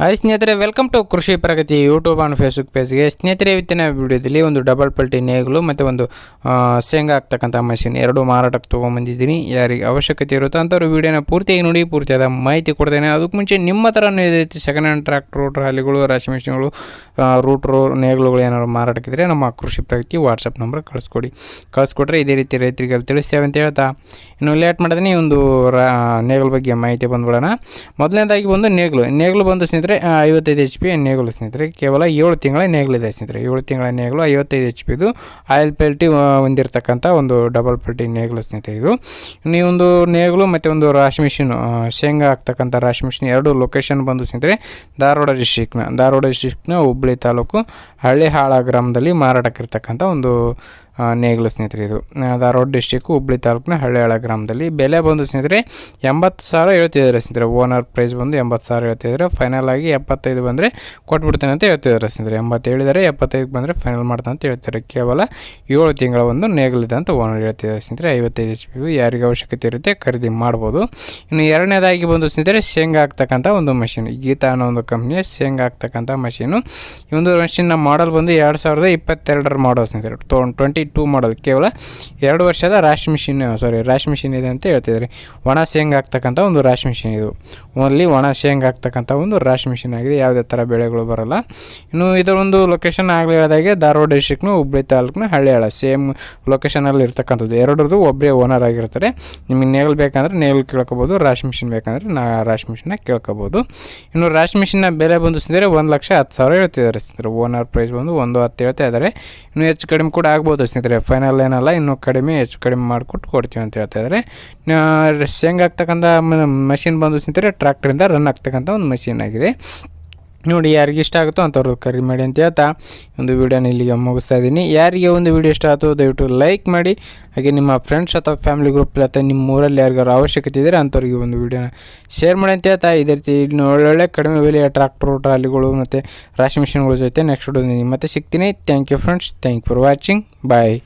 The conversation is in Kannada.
ಹಾಯ್ ಸ್ನೇಹಿತರೆ welcome to Krishi Pragati YouTube and Facebook ಪೇಜ್ಗೆ ಸ್ನೇಹಿತರೆ, ಇವತ್ತಿನ ವಿಡಿಯೋದಲ್ಲಿ ಒಂದು ಡಬಲ್ ಪಲ್ಟಿ ನೇಗಿಲು ಮತ್ತು ಒಂದು ಶೇಂಗಾ ಹಾಕ್ತಕ್ಕಂಥ ಮಷಿನ್ ಎರಡು ಮಾರಾಟಕ್ಕೆ ತೊಗೊಂಬಂದಿದ್ದೀನಿ. ಯಾರಿಗೆ ಅವಶ್ಯಕತೆ ಇರುತ್ತೋ ಅಂಥವ್ರು ವಿಡಿಯೋನ ಪೂರ್ತಿಯಾಗಿ ನೋಡಿ, ಪೂರ್ತಿಯಾದ ಮಾಹಿತಿ ಕೊಡ್ತೇನೆ. ಅದಕ್ಕೆ ಮುಂಚೆ ನಿಮ್ಮ ಥರನೂ ಇದೇ ರೀತಿ ಸೆಕೆಂಡ್ ಹ್ಯಾಂಡ್ ಟ್ರ್ಯಾಕ್ಟ್ರು ಟ್ರಾಲಿಗಳು, ರಾಶಿ ಮಿಷಿನ್ಗಳು ರೂಟ್ರು ನೇಗಿಲುಗಳು ಏನಾದ್ರು ಮಾರಾಟಕ್ಕಿದ್ರೆ ನಮ್ಮ ಕೃಷಿ ಪ್ರಗತಿ ವಾಟ್ಸಪ್ ನಂಬರ್ ಕಳಿಸ್ಕೊಡಿ. ಕಳಿಸ್ಕೊಟ್ರೆ ಇದೇ ರೀತಿ ರೈತರಿಗೆ ತಿಳಿಸ್ತೇವೆ ಅಂತ ಹೇಳ್ತಾ. ಇನ್ನು ಲೇಟ್ ಮಾಡಿದ್ರೆ ಒಂದು ರಾ, ನೇಗಿಲ ಬಗ್ಗೆ ಮಾಹಿತಿ ಬಂದ್ಬಿಡೋಣ. ಮೊದಲನೇದಾಗಿ ಬಂದು ನೇಗಿಲು. ನೇಗಿಲು ಬಂದು ಸ್ನೇಹಿತರೆ ಆ, ಐವತ್ತೈದು ಎಚ್ ಪಿ ನೇಗಲು ಸ್ನೇಹಿತರೆ. ಕೇವಲ ಏಳು ತಿಂಗಳ ನೇಗಲಿದೆ ಸ್ನೇಹಿತರೆ. ಏಳು ತಿಂಗಳ ನೇಗಲು ಐವತ್ತೈದು ಎಚ್ ಪಿದು ಆಯಿಲ್ ಪೆಲ್ಟಿ ಹೊಂದಿರತಕ್ಕಂಥ ಒಂದು ಡಬಲ್ ಪೆಲ್ಟಿ ನೇಗಲು ಸ್ನೇಹಿತರೆ ಇದು. ಈ ಒಂದು ನೇಗಲು ಮತ್ತು ಒಂದು ರಾಶಿ ಮಿಷಿನ್ ಶೇಂಗಾ ಹಾಕ್ತಕ್ಕಂಥ ರಾಶಿ ಮಿಷಿನ್ ಎರಡು ಲೊಕೇಶನ್ ಬಂದು ಸ್ನೇಹಿತರೆ ಧಾರವಾಡ ಡಿಸ್ಟಿಕ್ನ ಧಾರವಾಡ ಡಿಸ್ಟಿಕ್ನ ಹುಬ್ಬಳ್ಳಿ ತಾಲೂಕು ಹಳ್ಳಿಹಾಳ ಗ್ರಾಮದಲ್ಲಿ ಮಾರಾಟಕ್ಕಿರ್ತಕ್ಕಂಥ ಒಂದು ನೇಗಲು ಸ್ನೇಹಿತರೆ ಇದು. ಧಾರವಾಡ ಡಿಸ್ಟಿಕ್ಕು ಹುಬ್ಳಿ ತಾಲೂಕಿನ ಹಳ್ಳಿಹಾಳ ಗ್ರಾಮದಲ್ಲಿ. ಬೆಲೆ ಬಂದು ಸ್ನೇಹಿತರೆ ಎಂಬತ್ತು ಸಾವಿರ ಹೇಳ್ತಿದ್ದಾರೆ ಸ್ನೇಹಿತರೆ. ಓನರ್ ಪ್ರೈಸ್ ಬಂದು ಎಂಬತ್ತು ಸಾವಿರ ಹೇಳ್ತಿದ್ದಾರೆ. ಫೈನಲ್ ಎಪ್ಪತ್ತೈದು ಬಂದರೆ ಕೊಟ್ಬಿಡ್ತೇನೆ ಅಂತ ಹೇಳ್ತಿದ್ದಾರೆ ಸ್ನೇಹಿತರೆ. ಎಂಬತ್ತು ಹೇಳಿದ್ದಾರೆ ಎಪ್ಪತ್ತೈದು ಬಂದರೆ ಫೈನಲ್ ಮಾಡ್ತಾನೆ ಅಂತ ಹೇಳ್ತಾರೆ ಕೇವಲ ಏಳು ತಿಂಗಳ ಒಂದು ನೇಗಲಿದೆ ಅಂತ ಓನರ್ ಹೇಳ್ತಿದ್ದಾರೆ ಸ್ನೇಹಿತರೆ. ಐವತ್ತೈದು ಎಚ್ ಪಿ ಯಾರಿಗೆ ಅವಶ್ಯಕತೆ ಇರುತ್ತೆ ಖರೀದಿ ಮಾಡ್ಬೋದು. ಇನ್ನು ಎರಡನೇದಾಗಿ ಬಂದು ಸ್ನೇಹಿತರೆ, ಶೇಂಗಾ ಹಾಕ್ತಕ್ಕಂಥ ಒಂದು ಮಷಿನ್ ಗೀತಾ ಅನ್ನೋ ಒಂದು ಕಂಪ್ನಿಯ ಶೇಂಗಾ ಹಾಕ್ತಕ್ಕಂಥ ಮಷೀನು ಈ ಒಂದು ಮಷಿನ್ನ ಮಾಡಲ್ ಬಂದು ಎರಡು ಸಾವಿರದ ಇಪ್ಪತ್ತೆರಡರ ಮಾಡಲ್ ಸ್ನೇಹಿತರೆ. ಟ್ವೆಂಟಿ ಟೂ ಮಾಡಲ್ ಕೇವಲ ಎರಡು ವರ್ಷದ ರಾಶಿ ಮಿಷಿನ್ ಸಾರಿ ರಾಶಿ ಮಿಷಿನ್ ಇದೆ ಅಂತ ಹೇಳ್ತಿದ್ದಾರೆ. ಒಣ ಶೇಂಗಾ ಹಾಕ್ತಕ್ಕಂಥ ಒಂದು ರಾಶಿ ಮಿಷಿನ್ ಇದು. ಓನ್ಲಿ ಒಣ ಶೇಂಗಾ ಹಾಕ್ತಕ್ಕಂಥ ಒಂದು ರಾಶಿ ಮಿಷಿನ್ ಆಗಿದೆ, ಯಾವುದೇ ಥರ ಬೆಳೆಗಳು ಬರಲ್ಲ. ಇನ್ನು ಇದರ ಒಂದು ಲೊಕೇಶನ್ ಆಗಲಿ ಹೇಳಿದಾಗೆ ಧಾರವಾಡ ಡಿಸ್ಟಿಕ್ನು ಹುಬ್ಳಿ ತಾಲೂಕಿನ ಹಳ್ಳಿಯಾಳ ಸೇಮ್ ಲೊಕೇಶನಲ್ಲಿ ಇರ್ತಕ್ಕಂಥದ್ದು. ಎರಡರದ್ದು ಒಬ್ಬರೇ ಓನರ್ ಆಗಿರ್ತಾರೆ. ನಿಮಗೆ ನೇಗಲ್ ಬೇಕಂದರೆ ನೇಗಲ್ ಕೇಳ್ಕೊಬೋದು, ರಾಶಿ ಮಿಷಿನ್ ಬೇಕಂದರೆ ನಾ, ರಾಶಿ ಮಿಷಿನ್ನ ಕೇಳ್ಕೊಬೋದು. ಇನ್ನು ರಾಶಿ ಮಿಷಿನ್ನ ಬೆಲೆ ಬಂದು ಸ್ನೇಹಿತರೆ ಒಂದು ಲಕ್ಷ ಹತ್ತು ಸಾವಿರ ಹೇಳ್ತಿದ್ದಾರೆ ಸ್ನೇಹಿತರೆ. ಓನರ್ ಪ್ರೈಸ್ ಬಂದು ಒಂದು ಹತ್ತು ಹೇಳ್ತಾ ಇದ್ದಾರೆ. ಇನ್ನು ಹೆಚ್ಚು ಕಡಿಮೆ ಕೂಡ ಆಗ್ಬೋದು ಸ್ನೇಹಿತರೆ. ಫೈನಲ್ ಏನಲ್ಲ, ಇನ್ನೂ ಕಡಿಮೆ ಹೆಚ್ಚು ಕಡಿಮೆ ಮಾಡಿಕೊಟ್ಟು ಕೊಡ್ತೀವಿ ಅಂತ ಹೇಳ್ತಾ ಇದ್ದಾರೆ. ಶೇಂಗಾ ಹಾಕ್ತಕ್ಕಂಥ ಮಷಿನ್ ಬಂದು ಸ್ನೇಹಿತರೆ ಟ್ರ್ಯಾಕ್ಟರಿಂದ ರನ್ ಆಗ್ತಕ್ಕಂಥ ಒಂದು ಮಷಿನ್ ಆಗಿದೆ. ನೋಡಿ ಯಾರಿಗೆ ಇಷ್ಟ ಆಗುತ್ತೋ ಅಂಥವ್ರು ಕರಿ ಮಾಡಿ ಅಂತ ಹೇಳ್ತಾ ಒಂದು ವೀಡಿಯೋನ ಇಲ್ಲಿಗೆ ಮುಗಿಸ್ತಾ ಇದ್ದೀನಿ. ಯಾರಿಗೆ ಒಂದು ವೀಡಿಯೋ ಇಷ್ಟ ಆಯಿತು ದಯವಿಟ್ಟು ಲೈಕ್ ಮಾಡಿ. ಹಾಗೆ ನಿಮ್ಮ ಫ್ರೆಂಡ್ಸ್ ಅಥವಾ ಫ್ಯಾಮಿಲಿ ಗ್ರೂಪ್ ಅಥವಾ ನಿಮ್ಮ ಊರಲ್ಲಿ ಯಾರಿಗಾರು ಅವಶ್ಯಕತೆ ಇದ್ದರೆ ಅಂಥವ್ರಿಗೆ ಒಂದು ವೀಡಿಯೋನ ಶೇರ್ ಮಾಡಿ ಅಂತ ಹೇಳ್ತಾ ಇದೇ ರೀತಿ ಇನ್ನು ಒಳ್ಳೊಳ್ಳೆ ಕಡಿಮೆ ಬೆಲೆಯ ಟ್ರಾಕ್ಟರ್ ಟ್ರಾಲಿಗಳು ಮತ್ತು ರಾಶಿ ಮಿಷಿನ್ಗಳ ಜೊತೆ ನೆಕ್ಸ್ಟ್ ವಿಡಿಯೋದಲ್ಲಿ ಮತ್ತೆ ಸಿಗ್ತೀನಿ. Thank you friends thank for watching bye